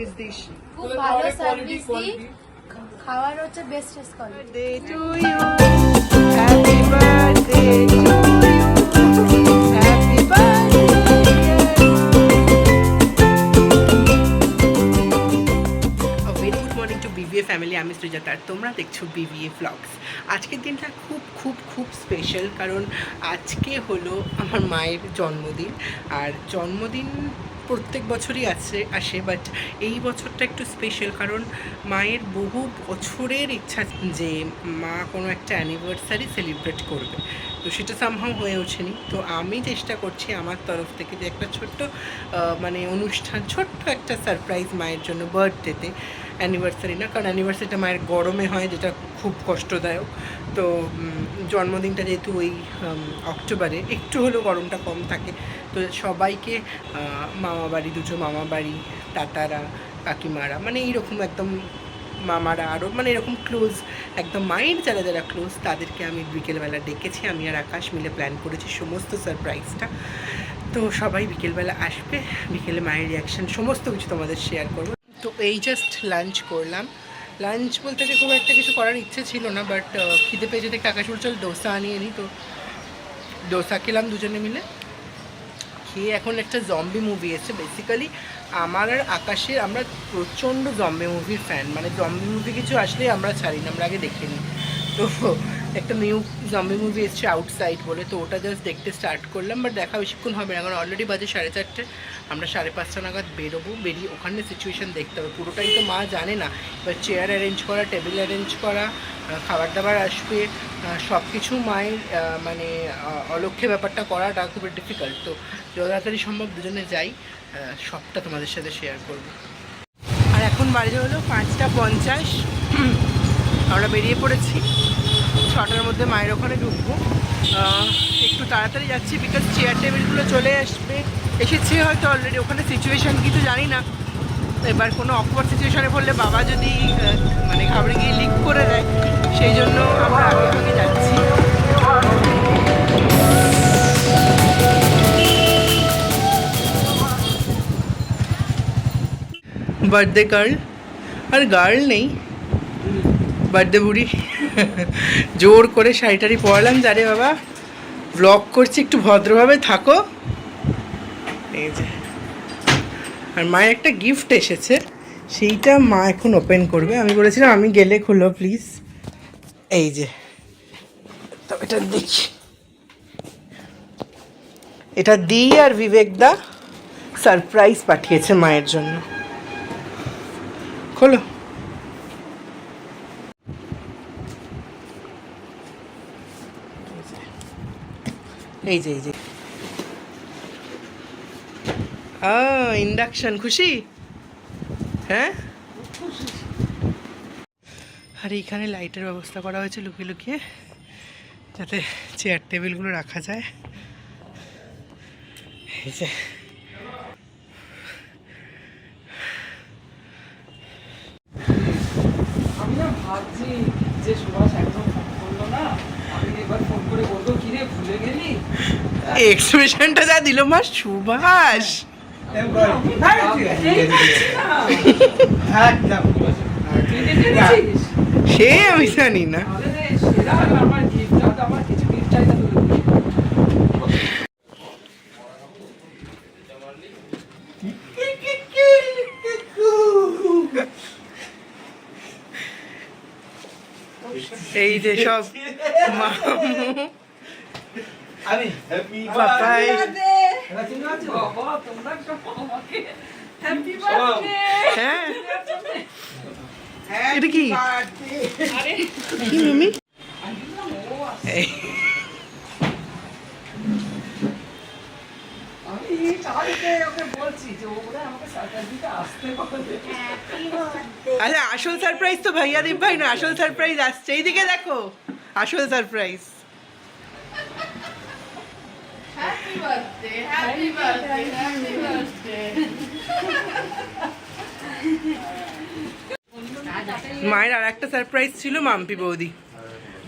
Service this. খুব ভালো service দিই খাওয়ার হচ্ছে best quality to you happy Happy family আমি সুজাতা আর তোমরা দেখছ বিবিএ ব্লগস আজকের দিনটা খুব খুব খুব স্পেশাল কারণ আজকে হলো আমার মায়ের জন্মদিন। আর জন্মদিন প্রত্যেক বছরই আছে, আসে বাট এই বছরটা একটু স্পেশাল কারণ মায়ের বহু বছরের ইচ্ছা যে মা কোনো একটা অ্যানিভার্সারি সেলিব্রেট করবে। তো সেটা সামহাও হয়ে ওঠেনি। তো আমি চেষ্টা করছি আমার তরফ থেকে যে একটা ছোট্ট মানে অনুষ্ঠান, ছোট্ট একটা সারপ্রাইজ মায়ের জন্য বার্থডেতে অ্যানিভার্সারি না, কারণ অ্যানিভার্সারিটা মায়ের গরমে হয়, যেটা খুব কষ্টদায়ক। তো জন্মদিনটা যেহেতু ওই অক্টোবরে, একটু হলেও গরমটা কম থাকে। তো সবাইকে মামা বাড়ি, দুটো মামা বাড়ি, তাতারা, কাকিমারা মানে এইরকম একদম মামারা আরও মানে এরকম ক্লোজ একদম মায়ের যারা যারা ক্লোজ তাদেরকে আমি বিকেলবেলা ডেকেছি। আমি আর আকাশ মিলে প্ল্যান করেছি সমস্ত সারপ্রাইজটা তো সবাই বিকেলবেলা আসবে, বিকেলে মায়ের রিয়াকশান সমস্ত কিছু তোমাদের শেয়ার করব। তো এই জাস্ট লাঞ্চ করলাম। লাঞ্চ বলতে যে খুব একটা কিছু করার ইচ্ছে ছিল না বাট খিদে পেয়ে যেতে আকাশ বলছিল ডোসা আনিয়ে নিই তো। ডোসা খেলাম দুজনে মিলে। খেয়ে এখন একটা জম্বি মুভি এসেছে। বেসিক্যালি আমার আর আকাশের আমরা প্রচণ্ড জম্বি মুভির ফ্যান মানে জম্বি মুভি কিছু আসলেই আমরা ছাড়ি না, আমরা আগে দেখে নিই তো একটা নিউ জম্বি মুভি এসছে আউটসাইড বলে তো ওটা জাস্ট দেখতে স্টার্ট করলাম বাট দেখা বেশিক্ষণ হবে না কারণ অলরেডি বাজে সাড়ে চারটে আমরা সাড়ে পাঁচটা নাগাদ বেরোবো বেরিয়ে ওখানে সিচুয়েশান দেখতে হবে পুরোটাই তো মা জানে না এবার চেয়ার অ্যারেঞ্জ করা টেবিল অ্যারেঞ্জ করা খাবার দাবার আসবে সব কিছু মায়ের মানে আহ, অলক্ষ্যে ব্যাপারটা করাটা খুবই ডিফিকাল্ট তো যত তাড়াতাড়ি সম্ভব দুজনে যাই সবটা তোমাদের সাথে শেয়ার করব। আর এখন বাজে হলো পাঁচটা পঞ্চাশ আমরা বেরিয়ে পড়েছি। ছটার মধ্যে মায়ের ওখানে ঢুকবো। একটু তাড়াতাড়ি যাচ্ছি বিকজ চেয়ার টেবিলগুলো চলে আসবে। এসেছে হয়তো অলরেডি ওখানে সিচুয়েশান কিছু জানি না। এবার কোনো অকওয়ার্ড সিচুয়েশানে পড়লে বাবা যদি মানে ঘাবড়ে গিয়ে লিক করে দেয়, সেই জন্য আমরা আগে আগে যাচ্ছি। বার্থডে গার্ল আর গার্ল নেই। বার্থডে বুড়ি। জোর করে শাড়ি টাড়ি পরালাম যারে বাবা। ব্লগ করছি, একটু ভদ্রভাবে থাকো। এই যে। আর মায়ের একটা গিফট এসেছে, সেইটা মা এখন ওপেন করবে। আমি বলেছিলাম, আমি গেলে খুলো প্লিজ এই যে। তবে এটা দেখি এটা দি আর বিবেক দা সারপ্রাইজ পাঠিয়েছে মায়ের জন্য। খোলো। এই যে এই যে। ইন্ডাকশন খুশি? হ্যাঁ? আর এইখানে লাইটের ব্যবস্থা করা হয়েছে লুকিয়ে লুকিয়ে, যাতে চেয়ার টেবিলগুলো রাখা যায়। এই যে আমি না ভাবছি যে সুভাষ একদম ফোন করল না আমি এবার ফোন করে বলব কি রে ভুলে গেলি এক্সপ্রেশনটা যা দিল মা সুভাষ। সে আমি জানি না। তাহলে রে, সেরা হলো আর দিবি। মামু পাপাই বাবা, তোমরা আমাকে happy birthday! হ্যাঁ। এটা কি? কি মিমি? আমি চাইতে ওকে বলছি যে ও আমাকে surprise দিতে আসতে পারবে। আচ্ছা আসল সারপ্রাইজ তো ভাইয়া দীপ ভাই না আসল সারপ্রাইজ আসছে। এইদিকে দেখো আসল surprise happy birthday happy birthday happy birthday মায়ের আর একটা সারপ্রাইজ ছিল মাম্পি বৌদি।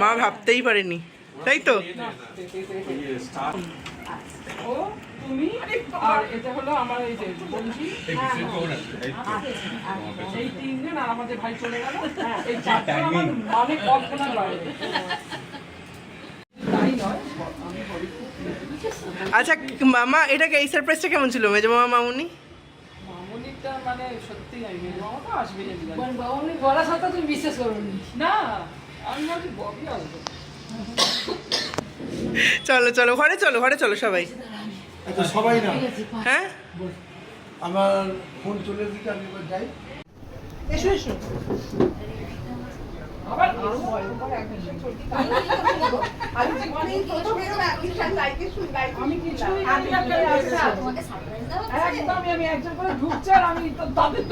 মা ভাবতেই পারেনি তাই তো? তুমি? আর এটা হলো আমার এই যে বন্ধু। এই তিনজন আর আমাদের ভাই চলে গেল। এই চারজন আমার কল্পনার বাইরে তাই নয় আমি হরিপুর আচ্ছা মামা এটাকে এই সারপ্রাইজটা কেমন ছিল? মেজো মামা মামুনি? মামুনিটা মানে সত্যি নাই মামা তো আসবে জানি বাবুনি বলার তুমি বিশ্বাস করুন? না আমি ভাবছি ববি আসবে। চলো চলো ঘরে চলো ঘরে চলো সবাই। আচ্ছা সবাই না? হ্যাঁ? আমার ফোন চলে দিকে আমি যাই। এসো এসো। আবার আরও ভয়ঙ্কর একটা জিনিস। আমি একদমই আমি একজন করে ঢুকছে আর আমি তাদের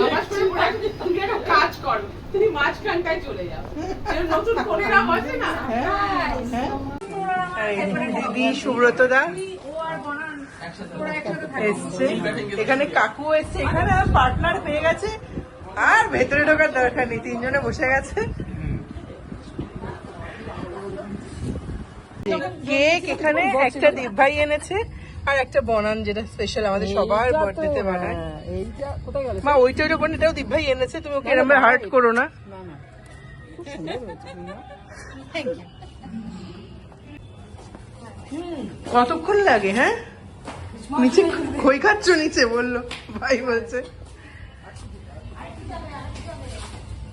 তুমি একটা কাজ করো তুমি মাঝখানটায় চলে যাও। এরকম নতুন ফোনেরা বসে না? দিদি সুব্রত দা এসছে। এখানে কাকু এসছে এখানে পার্টনার পেয়ে গেছে। আর ভেতরে ঢোকার দরকার নেই তিনজনে বসে গেছে। কেক এখানে একটা দীপ ভাই এনেছে আর একটা বনান যেটা স্পেশাল আমাদের সবার বার্থডেতে বানায়। হ্যাঁ, এইটা কোথায় গেল? মা ওইটা ওইটা এটাও দীপ ভাই এনেছে তুমি ওকে এরকম হার্ট করো না। কতক্ষণ লাগে হ্যাঁ? নিচে খই খাচ্ছ নিচে বলল ভাই বলছে।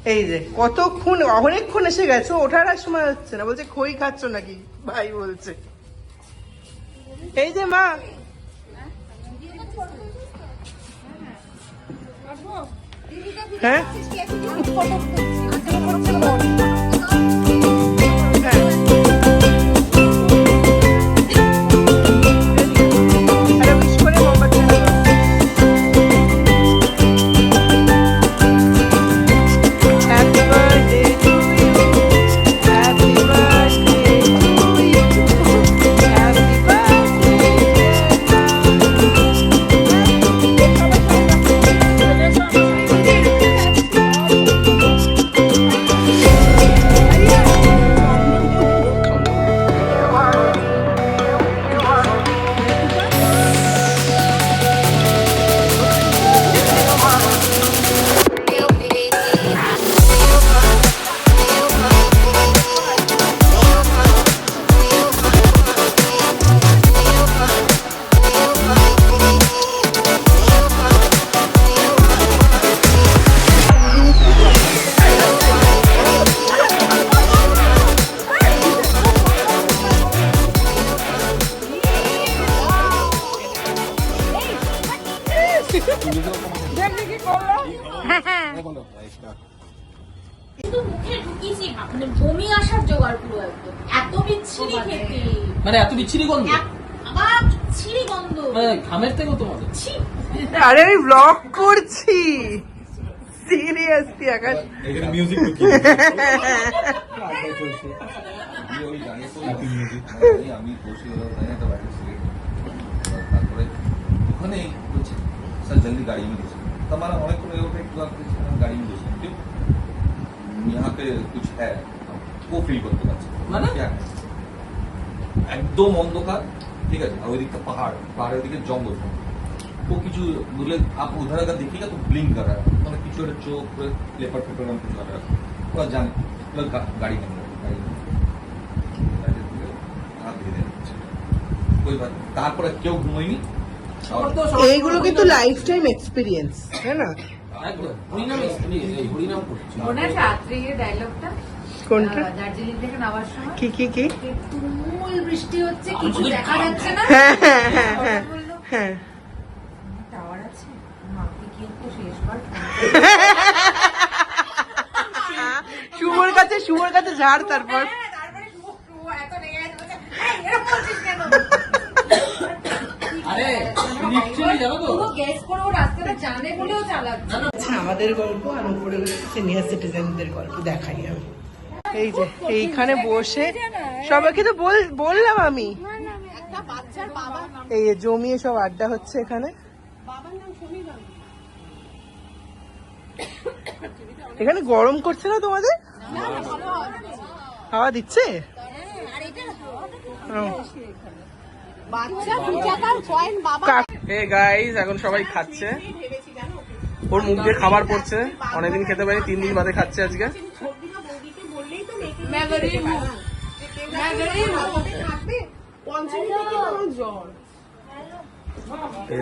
এই যে, কতক্ষণ, অনেকক্ষণ এসে গেছে, ওঠার আর সময় হচ্ছে না। বলছে, খই খাচ্ছ নাকি? ভাই বলছে। এই যে, মা। হ্যাঁ? হ্যাঁ? মানে বমি আসার জোগাড় পুরো একদম। এত বিচ্ছিরি মানে। খেতে। মানে এত বিচ্ছিরি গন্ধ? আবার বিচ্ছিরি গন্ধ। মানে ঘামের তোমাদের আরে আমি ব্লগ করছি। সিরিয়াসলি আকাশ। এখানে মিউজিক তারপরে ওখানে স্যার জলদি গাড়ি মে তোমার অনেক করে একটু यहाँ पे कुछ है वो ফিল করতে পারছি মানে? क्या है? একদম অন্ধকার ঠিক আছে আর ওইদিকটা পাহাড় পাহাড়ের দিকে জঙ্গল वो কিছু बोले आप उधर अगर देखिएगा तो ब्लिंक कर रहा है मतलब কিছু একটা চোখ लेपर पेपर में कुछ कर रहा है वो जाने मतलब गा- गाड़ी में गाड़ी में গাড়িতে ঢুকে হাত ধরে দিচ্ছে। ওই বাত তারপরে কেউ ঘুমোয়নি আমার তো সব- এইগুলো কিন্তু লাইফ টাইম এক্সপিরিয়েন্স তাই না একদম। হরিনাম হরিনাম করছি। রাত্রে ডায়লগটা কোনটা? দার্জিলিং থেকে নামার সময়। কি কি কি? তুমুল বৃষ্টি হচ্ছে কিছু দেখা যাচ্ছে না। হ্যাঁ হ্যাঁ হ্যাঁ টাওয়ার আছে মাকে কি একটু শেষবার শুভর কাছে শুভর কাছে ঝাড় তারপর। আরে তো। আচ্ছা আমাদের গল্প আর উপরে সিনিয়র সিটিজেনদের গল্প দেখাই আমি। এই যে এইখানে বসে সবাইকে তো বল- বললাম আমি। এই যে জমিয়ে সব আড্ডা হচ্ছে এখানে। এখানে গরম করছে না তোমাদের? হাওয়া দিচ্ছে। এখন সবাই খাচ্ছে। ওর মুখ দিয়ে খাবার পড়ছে। খেতে পারি তিন দিন বাদে খাচ্ছে আজকে।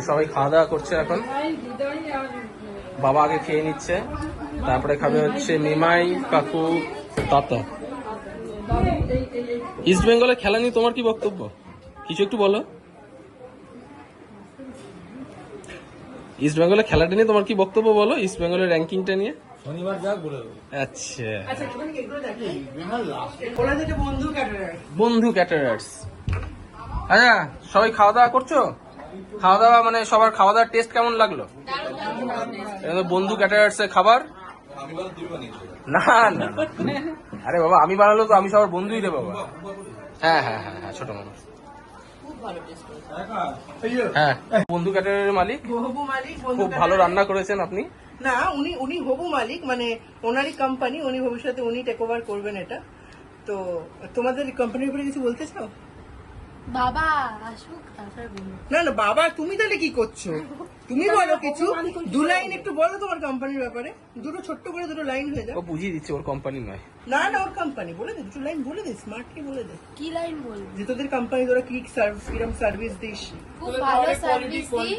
সবাই খাওয়া দাওয়া করছে এখন। বাবা আগে খেয়ে নিচ্ছে। তারপরে খাবে হচ্ছে নিমাই কাকু, তাতা। ইস্ট বেঙ্গলে খেলা নিয়ে তোমার কি বক্তব্য? কিছু একটু বলো। ইস্ট বেঙ্গলের খেলাটা নিয়ে তোমার কি বক্তব্য বলো? ইস্ট বেঙ্গলের র্যাঙ্কিংটা নিয়ে। শনিবার যাক বলে আচ্ছা। বন্ধু ক্যাটারার বন্ধু ক্যাটারার্স আচ্ছা সবাই খাওয়া দাওয়া করছ? খাওয়া দাওয়া মানে সবার খাওয়া দাওয়ার টেস্ট কেমন লাগল? বন্ধু ক্যাটারার্স এর খাবার? আমি বললাম তুমি বানিয়েছো না না। আরে বাবা আমি বানালো তো আমি সবার বন্ধুই রে বাবা। হ্যাঁ হ্যাঁ হ্যাঁ হ্যাঁ ছোট মানুষ হ্যাঁ। বন্ধু ক্যাটারের মালিক। হবু মালিক খুব ভালো রান্না করেছেন আপনি। না উনি উনি হবু মালিক মানে ওনারই কোম্পানি উনি ভবিষ্যতে উনি টেক ওভার করবেন এটা। তো তোমাদের কোম্পানির উপরে কিছু বলতে চাও বাবা আসুক তারপরে না না বাবা তুমি তাহলে কি করছ? তুমি বলো কিছু। দু লাইন একটু বলো তোমার কোম্পানির ব্যাপারে। দুটো ছোট্ট করে দুটো লাইন হয়ে যাও ও বুঝিয়ে দিচ্ছে ওর কোম্পানি নয়। না না ওর কোম্পানি বলে দে দুটো লাইন বলে দে স্মার্টলি বলে দে। কি লাইন বলব? যে তোদের কোম্পানি তোরা কি সার্ভিস কিরম সার্ভিস দিস? খুব ভালো সার্ভিস দিই।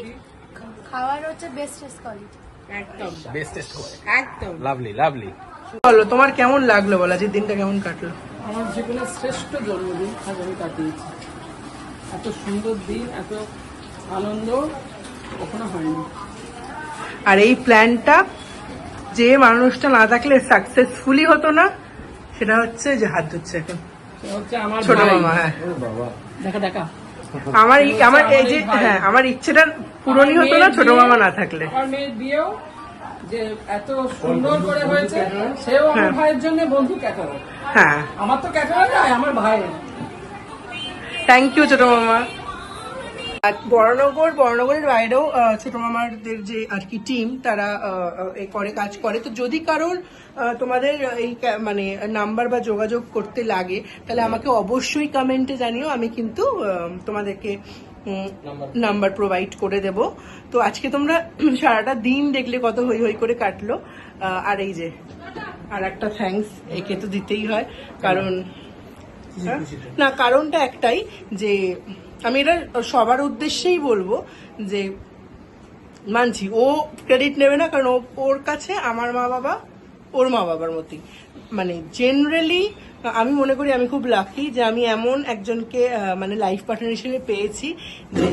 খাওয়ার হচ্ছে বেস্টেস্ট কোয়ালিটি একদম। বেস্ট টেস্ট একদম। লাভলি লাভলি বলো তোমার কেমন লাগল বলো আজকের দিনটা কেমন কাটলো? আমার জীবনের শ্রেষ্ঠ জন্মদিন আজ আমি কাটিয়েছি। এত সুন্দর দিন এত আনন্দ কখনো হয়নি। আর এই প্ল্যানটা যে মানুষটা না থাকলে সাকসেসফুলি হতো না সেটা হচ্ছে যে হাত ধরছে এখন। সেটা হচ্ছে আমার ছোট মামা হ্যাঁ। দেখা দেখা। আমার আমার এই যে হ্যাঁ আমার ইচ্ছেটা পূরণই হতো না ছোট মামা না থাকলে। আমার মেয়ের বিয়েও যে এত সুন্দর করে হয়েছে সেও আমার হ্যাঁ। ভাইয়ের জন্য বন্ধু ক্যাটারার হ্যাঁ। আমার তো ক্যাটারার নয় আমার ভাইয়ের। থ্যাংক ইউ ছোট মামা। আর বড়নগর, বড়নগরের বাইরেও ছোট মামাদের যে আর কি টিম তারা এ করে, কাজ করে। তো যদি কারোর তোমাদের এই মানে নাম্বার বা যোগাযোগ করতে লাগে, তাহলে আমাকে অবশ্যই কমেন্টে জানিও। আমি কিন্তু তোমাদেরকে নাম্বার প্রোভাইড করে দেব। তো আজকে তোমরা সারাটা দিন দেখলে কত হই হই করে কাটলো। আর এই যে আর একটা থ্যাঙ্কস একে তো দিতেই হয়। কারণ? না, কারণটা একটাই যে আমি এটা সবার উদ্দেশ্যেই বলব যে, মানছি, ও ক্রেডিট নেবে না, কারণ ওর কাছে আমার মা বাবা, ওর মা বাবার মতোই। মানে জেনারেলি আমি মনে করি আমি খুব লাকি যে আমি এমন একজনকে মানে লাইফ পার্টনার হিসেবে পেয়েছি যে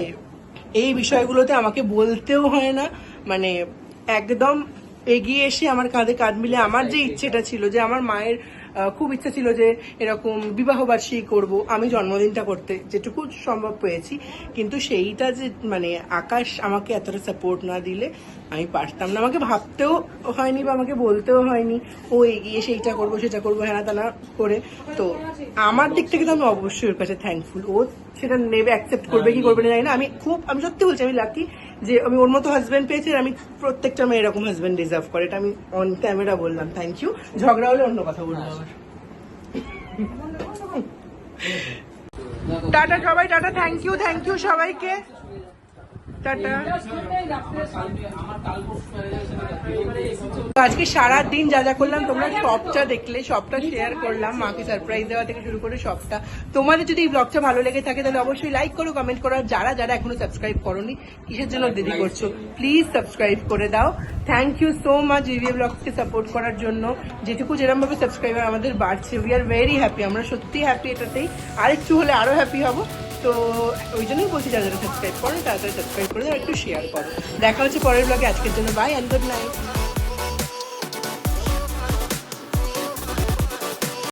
এই বিষয়গুলোতে আমাকে বলতেও হয় না। মানে একদম এগিয়ে এসে আমার কাঁধে কাঁধ মিলে আমার যে ইচ্ছেটা ছিল যে আমার মায়ের খুব ইচ্ছা ছিল যে এরকম বিবাহবার্ষিকী করব। আমি জন্মদিনটা করতে যেটুকু সম্ভব পেয়েছি। কিন্তু সেইটা যে মানে আকাশ আমাকে এতটা সাপোর্ট না দিলে আমি পারতাম না। আমাকে ভাবতেও হয়নি বা আমাকে বলতেও হয়নি ও এগিয়ে সেইটা করব সেটা করব হ্যাঁ তানা করে। তো আমার দিক থেকে তো আমি অবশ্যই ওর কাছে থ্যাঙ্কফুল ও সেটা নেবে অ্যাকসেপ্ট করবে কি করবে না জানি না। আমি খুব আমি সত্যি বলছি আমি লাকি যে আমি ওর মতো হাজব্যান্ড পেয়েছি আমি প্রত্যেকটা মেয়ে এরকম হাজব্যান্ড ডিজার্ভ করে। এটা আমি অন ক্যামেরা বললাম থ্যাংক ইউ ঝগড়া হলে অন্য কথা আবার। টাটা সবাই, tata thank you thank you সবাইকে। টাটা আজকে সারা দিন যা যা করলাম তোমরা সবটা দেখলে সবটা শেয়ার করলাম মাকে সারপ্রাইজ দেওয়া থেকে শুরু করে সবটা তোমাদের যদি এই ব্লগটা ভালো লেগে থাকে তাহলে অবশ্যই লাইক করো কমেন্ট করো। আর যারা যারা এখনও সাবস্ক্রাইব করোনি কিসের জন্য দেরি করছ? প্লিজ সাবস্ক্রাইব করে দাও। Thank you so much review ব্লগকে support করার জন্য। যেটুকু যেরকম ভাবে সাবস্ক্রাইবার আমাদের বাড়ছে উই আর ভেরি হ্যাপি আমরা সত্যি হ্যাপি এটাতেই। আর একটু হলে আরও হ্যাপি হব। তো ওই জন্যই বলছি যারা যারা সাবস্ক্রাইব করো, তারা সাবস্ক্রাইব করে একটু শেয়ার করো। দেখা হচ্ছে পরের ব্লগে আজকের জন্য বাই অ্যান্ড গুড নাইট